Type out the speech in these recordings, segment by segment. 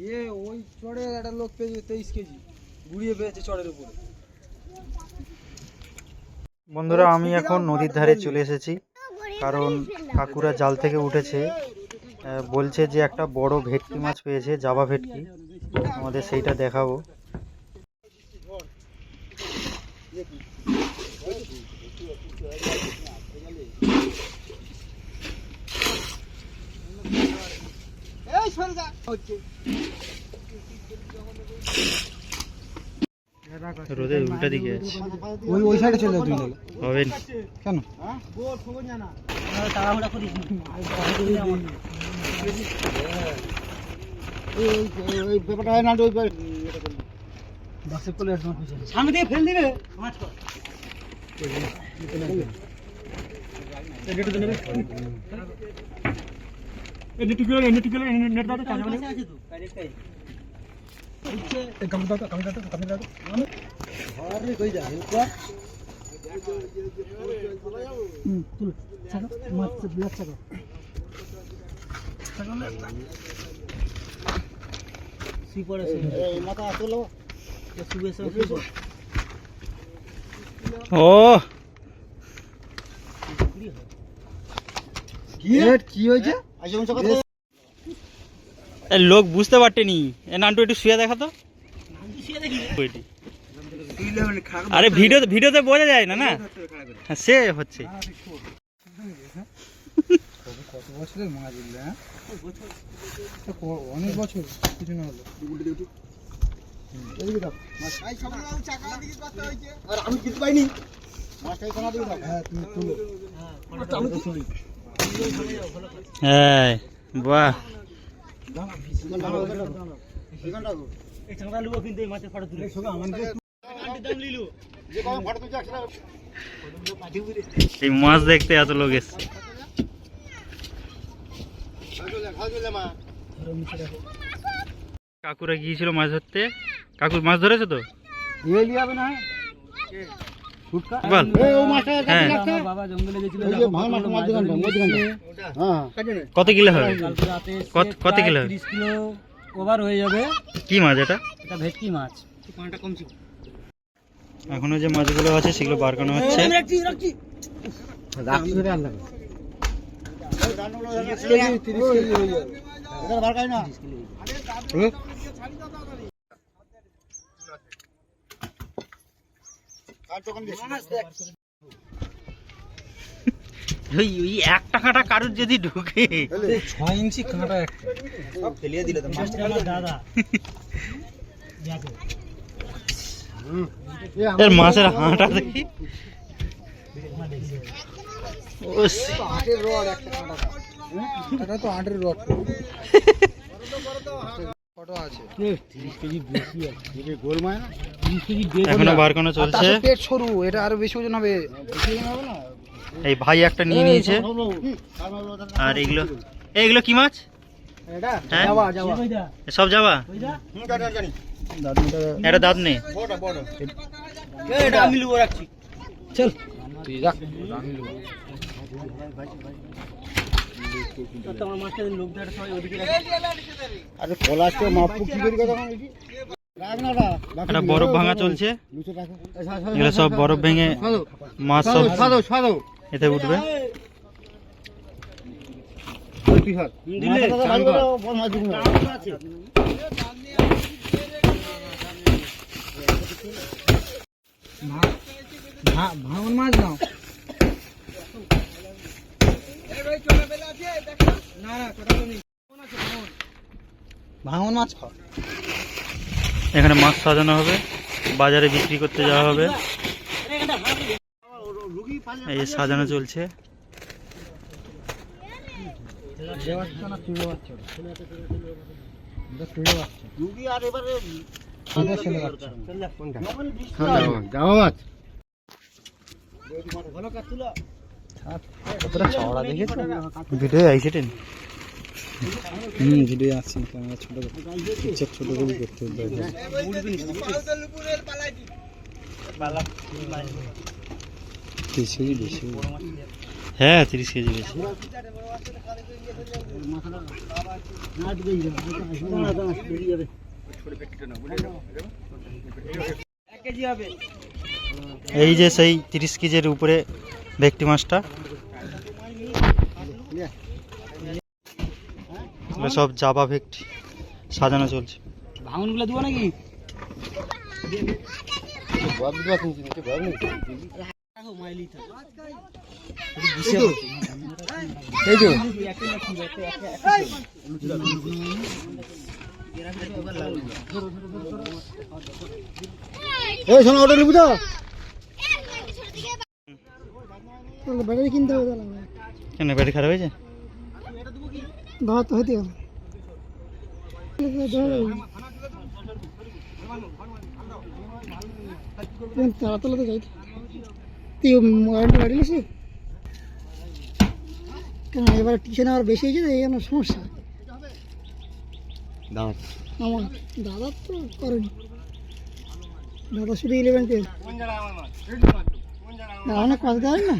ইয়ে ওই একটা লোক পেয়েছে তেইশ কেজি পেয়েছে চড়ের উপরে। বন্ধুরা, আমি এখন নদীর ধারে চলে এসেছি, কারণ কাকুরা জাল থেকে উঠেছে। বলছে যে একটা বড় ভেটকি মাছ পেয়েছে, জাবা ভেটকি। আমাদের সেইটা দেখাবো। রোদের উল্টা দিকে আছে ওই ওই সাইডে চলে যাও তুই তাহলে হবে না। কেন তাড়াহুড়া করিস না। বাসে চলে আসব সামনে দিয়ে ফেল দিবে মাছ কর। পাশে আছে তো, direct আই। আরে কই যা হেল্প হুম, তুল। ছাড়ো, মাছ ব্লাড ছাড়ো। শুয়ে পড়ে, শুয়ে পড়ে। এ শুয়ে এসে শুয়ে পড়ে। ও কি কি হয়েছে লোক বুঝতে পারতেনি। এ নান্টু একটু শুয়ে দেখা তো। আরে ভিডিও ভিডিওতে বোঝা যায় না না? হ্যাঁ, সে হচ্ছে। কত বছরের হ্যাঁ? অনেক বছর কিছু না হলো আমি কিছু পাইনি। হ্যাঁ তুমি তুলো। হ্যাঁ বাহ। এই মাছ দেখতে এত লোক এসছে। কাকুরা গিয়েছিল মাছ ধরতে। কাকু মাছ ধরেছো তো? না বল। হ্যাঁ। বাবা জঙ্গলে গেছিল কত কিলো হবে? কত- কত কিলো? কিলো ওভার হয়ে যাবে। কি মাছ এটা? এটা ভেটকি মাছ। পানিটা কম ছিল এখনও যে মাছগুলো আছে সেগুলো বার করানো হচ্ছে রাখছি ধরে আর লাগে তিরিশ কেজি তিরিশ কেজি হয়ে যাবে হলো? ওই ওই এক টাকাটা কারুর যদি ঢুকে? ছয় ইঞ্চি কাঁটা একটা সব ফেলিয়ে দিলে তো দাদা। এর মাছের হাঁটা দেখি। আটের রড একটা কাঁটা। তো আটের রড। ফটো আছে। তিরিশ কেজি বেশি আছে। গোল মায় তিরিশ কেজি বেশি এখনও বার করানো চলছে? পেট সরু এটা আরও বেশি ওজন হবে। এই ভাই একটা নিয়ে নিয়েছে। আর এগুলো এইগুলো কি মাছ? এটা? হ্যাঁ? যাওয়া এটা দাঁত নেই এটা আমি লুবো রাখছি। চল আরে পলাশকে মাপু কি করে কথা এটি রাখ না রাখ একটা বরফ ভাঙা চলছে। এগুলো সব বরফ ভেঙে মাছ সব এতে উঠবে। ভাঙন মাছ নাও ভাঙন মাছ এখানে মাছ সাজানো হবে বাজারে বিক্রি করতে যাওয়া হবে। এই সাজানো চলছে। যাওয়া মাছ। কতটা চওড়া দেখেছ? ভিডিও আইছে টেন। হুম ভিডিও আসছে ক্যামেরা ছোট পিকচার ছোট করে করতে হবে। বেশি বেশি হ্যাঁ তিরিশ কেজি বেশি এই যে সেই তিরিশ কেজির উপরে ভেটকি মাছটা। সব জাবা ভেটকি সাজানো চলছে। ভাঙনগুলো দিব নাকি? এই শোনো ওটা নিবি তো? ব্যাটারি কিনতে হবে তাহলে। কেন ব্যাটারি খারাপ হয়েছে? দাওয়াত তো হইতে হবে। তাড়াতাড়ি তো যাইতে। তুই মোবাইলটা গাড়ি নিছি কেন এবার টিউশন আবার বেশি হয়েছে এই জন্য সমস্যা। আমার দাদা তো করেনি। দাদা শুধু ইলেভেন টুয়েলভ অনেক কথা দেওয়া না?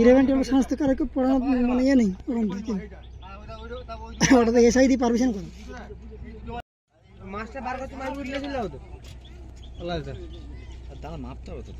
ইলেভেন টুয়েলভ সমস্ত কারও কেউ পড়ানো মানে ইয়ে নেই ওখানটা কেউ ওটা তো এসআই দিয়ে পারমিশন করে। মাছটা বার করতে মাছ উঠলে তো। দাদা মাপতে হবে তো।